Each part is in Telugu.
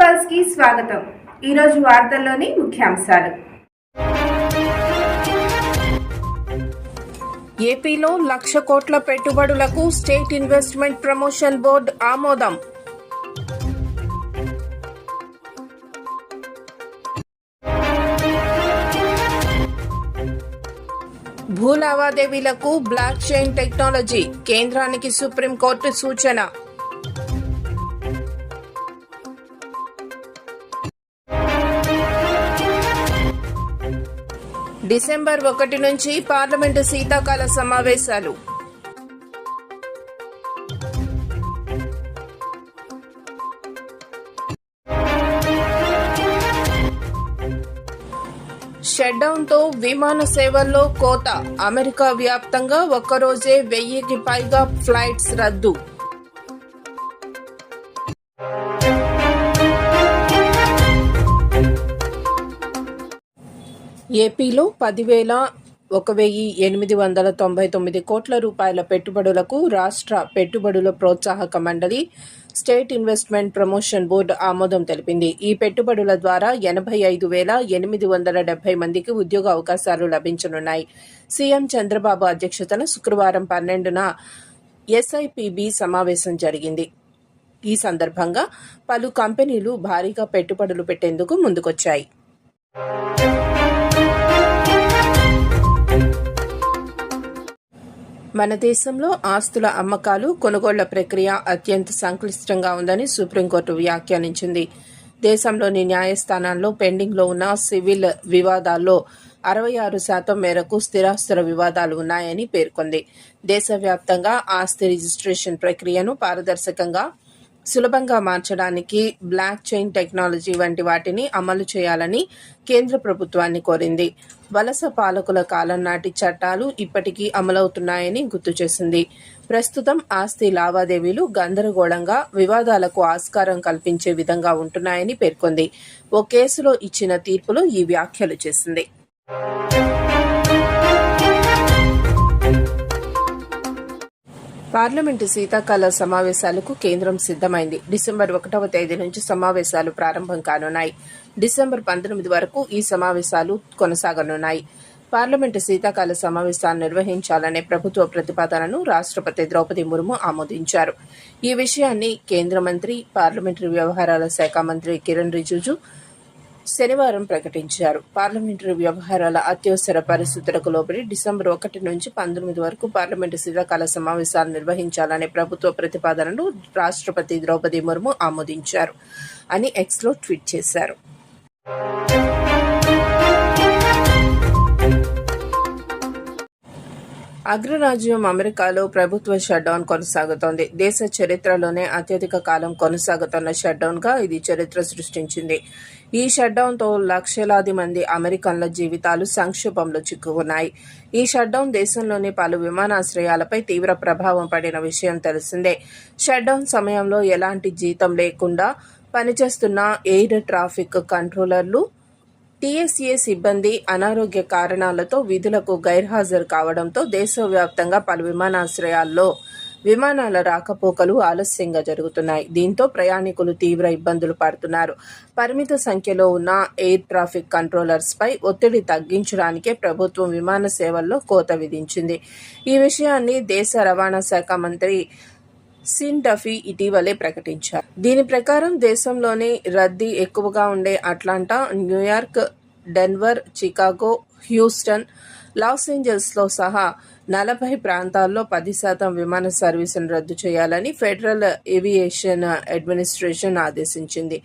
పల్స్కి స్వాగతం. ఈరోజు వార్తల్లోని ముఖ్యాంశాలు. ఏపీలో లక్ష కోట్ల పెట్టుబడులకు స్టేట్ ఇన్వెస్ట్మెంట్ ప్రమోషన్ బోర్డు ఆమోదం. భూ లావాదేవీలకు బ్లాక్ చైన్ టెక్నాలజీ కేంద్రానికి సుప్రీంకోర్టు సూచన. డిసెంబర్ ఒకటి నుంచి పార్లమెంటు శీతాకాల సమావేశాలు. షట్డౌన్తో విమాన సేవల్లో కోత. అమెరికా వ్యాప్తంగా ఒక్కరోజే వెయ్యికి పైగా ఫ్లైట్స్ రద్దు. ఏపీలో పదివేల ఒక వెయ్యి ఎనిమిది వందల తొంభై తొమ్మిది కోట్ల రూపాయల పెట్టుబడులకు రాష్ట్ర పెట్టుబడుల ప్రోత్సాహక మండలి స్టేట్ ఇన్వెస్ట్మెంట్ ప్రమోషన్ బోర్డు ఆమోదం తెలిపింది. ఈ పెట్టుబడుల ద్వారా ఎనభై ఐదు వేల ఎనిమిది వందల డెబ్బై మందికి ఉద్యోగ అవకాశాలు లభించనున్నాయి. సీఎం చంద్రబాబు అధ్యక్షతన శుక్రవారం పన్నెండున ఎస్ఐపిబి సమావేశం జరిగింది. ఈ సందర్భంగా పలు కంపెనీలు భారీగా పెట్టుబడులు పెట్టేందుకు ముందుకొచ్చాయి. మన దేశంలో ఆస్తుల అమ్మకాలు కొనుగోళ్ళ ప్రక్రియ అత్యంత సంక్లిష్టంగా ఉందని సుప్రీంకోర్టు వ్యాఖ్యానించింది. దేశంలోని న్యాయస్థానాల్లో పెండింగ్లో ఉన్న సివిల్ వివాదాల్లో అరవై ఆరు శాతం మేరకు స్థిరాస్తుల వివాదాలు ఉన్నాయని పేర్కొంది. దేశవ్యాప్తంగా ఆస్తి రిజిస్ట్రేషన్ ప్రక్రియను పారదర్శకంగా సులభంగా మార్చడానికి బ్లాక్ చైన్ టెక్నాలజీ వంటి వాటిని అమలు చేయాలని కేంద్ర ప్రభుత్వాన్ని కోరింది. వలస పాలకుల కాలం నాటి చట్టాలు ఇప్పటికీ అమలవుతున్నాయని గుర్తు చేసింది. ప్రస్తుతం ఆస్తి లావాదేవీలు గందరగోళంగా వివాదాలకు ఆస్కారం కల్పించే విధంగా ఉంటున్నాయని పేర్కొంది. ఓ కేసులో ఇచ్చిన తీర్పులో ఈ వ్యాఖ్యలు చేసింది. పార్లమెంటు శీతాకాల సమావేశాలకు కేంద్రం సిద్దమైంది డిసెంబర్ ఒకటవ తేదీ నుంచి సమావేశాలు ప్రారంభం కానున్నాయి. డిసెంబర్ పంతొమ్మిది వరకు ఈ సమావేశాలు కొనసాగనున్నాయి. పార్లమెంటు శీతాకాల సమావేశాన్ని నిర్వహించాలనే ప్రభుత్వ ప్రతిపాదనను రాష్ట్రపతి ద్రౌపది ముర్ము ఆమోదించారు. ఈ విషయాన్ని కేంద్ర మంత్రి పార్లమెంటరీ వ్యవహారాల శాఖ మంత్రి కిరణ్ రిజిజు శనివారం ప్రకటించారు. పార్లమెంటరీ వ్యవహారాల అత్యవసర పరిస్థితులకు లోబడి డిసెంబర్ ఒకటి నుంచి పంతొమ్మిది వరకు పార్లమెంటు శీతాకాల సమావేశాలు నిర్వహించాలనే ప్రభుత్వ ప్రతిపాదనను రాష్ట్రపతి ద్రౌపది ముర్ము ఆమోదించారు అని ఎక్స్లో ట్వీట్ చేశారు. అగ్రరాజ్యం అమెరికాలో ప్రభుత్వ షట్డౌన్ కొనసాగుతోంది. దేశ చరిత్రలోనే అత్యధిక కాలం కొనసాగుతున్న షట్డౌన్గా ఇది చరిత్ర సృష్టించింది. ఈ షట్డౌన్తో లక్షలాది మంది అమెరికన్ల జీవితాలు సంక్షోభంలో చిక్కుకున్నాయి. ఈ షట్డౌన్ దేశంలోని పలు విమానాశ్రయాలపై తీవ్ర ప్రభావం పడిన విషయం తెలిసిందే. షట్డౌన్ సమయంలో ఎలాంటి జీతం లేకుండా పనిచేస్తున్న ఎయిర్ ట్రాఫిక్ కంట్రోలర్లు టీఎస్ఏ సిబ్బంది అనారోగ్య కారణాలతో విధులకు గైర్హాజరు కావడంతో దేశవ్యాప్తంగా పలు విమానాశ్రయాల్లో విమానాల రాకపోకలు ఆలస్యంగా జరుగుతున్నాయి. దీంతో ప్రయాణికులు తీవ్ర ఇబ్బందులు పడుతున్నారు. పరిమిత సంఖ్యలో ఉన్న ఎయిర్ ట్రాఫిక్ కంట్రోలర్స్పై ఒత్తిడి తగ్గించడానికే ప్రభుత్వం విమాన సేవల్లో కోత విధించింది. ఈ విషయాన్ని దేశ రవాణా శాఖ మంత్రి సిన్ డఫీ ఇటీవలే ప్రకటించారు. దీని ప్రకారం దేశంలోనే రద్దీ ఎక్కువగా ఉండే Atlanta New York Denver Chicago Houston Los ఏంజల్స్లో సహా నలభై ప్రాంతాల్లో పది శాతం విమాన సర్వీసును రద్దు చేయాలని ఫెడరల్ ఏవియేషన్ అడ్మినిస్ట్రేషన్ ఆదేశించింది.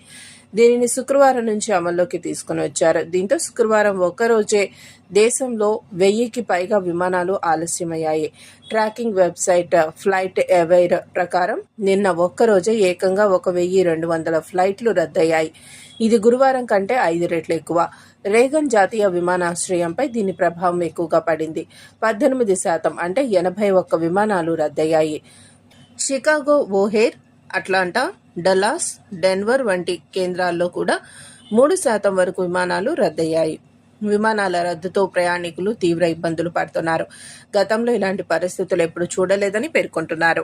దీనిని శుక్రవారం నుంచి అమల్లోకి తీసుకుని వచ్చారు. దీంతో శుక్రవారం ఒక్కరోజే దేశంలో వెయ్యికి పైగా విమానాలు ఆలస్యమయ్యాయి. ట్రాకింగ్ వెబ్సైట్ ఫ్లైట్ అవైర్ ప్రకారం నిన్న ఒక్కరోజే ఏకంగా ఒక వెయ్యి రెండు వందల ఫ్లైట్లు రద్దయ్యాయి. ఇది గురువారం కంటే ఐదు రెట్లు ఎక్కువ. రేగన్ జాతీయ విమానాశ్రయంపై దీని ప్రభావం ఎక్కువగా పడింది. పద్దెనిమిది శాతం అంటే ఎనభై ఒక్క విమానాలు రద్దయ్యాయి. Chicago O'Hare Atlanta Dallas Denver వంటి కేంద్రాల్లో కూడా మూడు శాతం వరకు విమానాలు రద్దయ్యాయి. విమానాల రద్దుతో ప్రయాణికులు తీవ్ర ఇబ్బందులు పడుతున్నారు. గతంలో ఇలాంటి పరిస్థితులు ఎప్పుడు చూడలేదని పేర్కొంటున్నారు.